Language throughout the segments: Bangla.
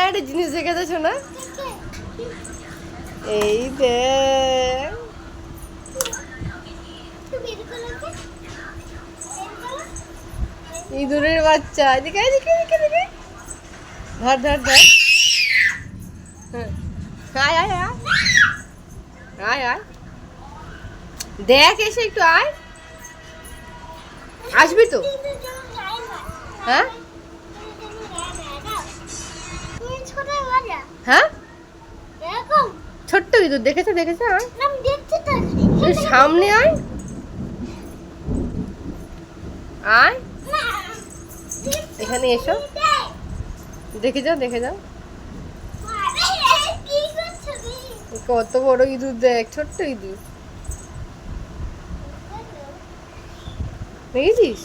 আয় একটা জিনিস দেখে তো শোনা এই দেখ। ইঁদুরের বাচ্চা। এদিকে এদিকে এদিকে এদিকে। ধর ধর ধর। আয় আয় আয়। আয় আয়। দেখ এসে একটু আয়। আসবি তো? হ্যাঁ? হ্যাঁ? ছোট্ট ইঁদুর দেখেছ দেখেছ? একটু সামনে আয়। আয়। এখানে এসো। দেখে যাও দেখে যাও। কত বড় ইঁদুর দেখ ছোট্ট ইঁদুর। দেখেছিস?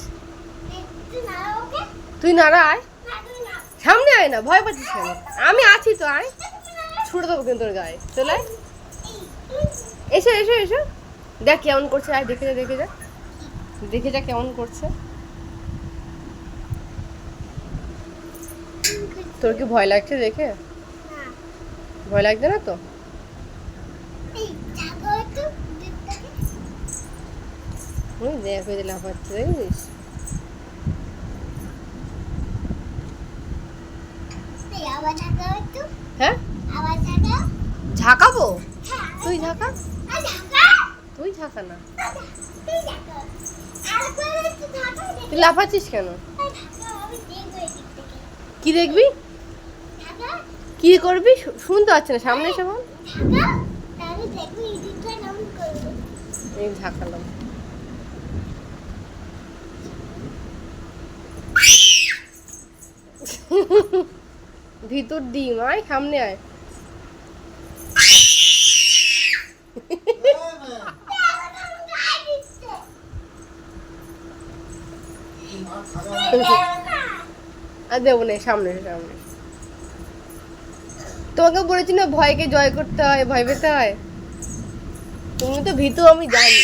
তুই নাড়া আয়। আয় না ভয় পাচ্ছিস কেন? আমি আছি তো আয়। ছুটে দেবো কিন্তু তোর গায়ে। চলে আয়। এসো এসো এসো। দেখ কেমন করছে আয় দেখে যা দেখে যা। দেখে যা কেমন করছে। তোর কি ভয় লাগছে দেখে? ভয় লাগছে না তো? দেখ ওই যে লাফাচ্ছে হ্যাঁ? ঝাঁকাবো? তুই ঝাঁকা? তুই ঝাঁকা না। তুই লাফাচ্ছিস কেন? কি দেখবি? কি করবি? শুনতে পাচ্ছি না সামনে এসে বল। এই ঝাঁকালাম। ভিতর ডিম আয় সামনে আয়। আর দেবো না সামনে সামনে। তোমাকে বলেছি না, ভয়কে জয় করতে হয়, ভয় পেতে হয়? তুমি তো ভীতু, আমি জানি।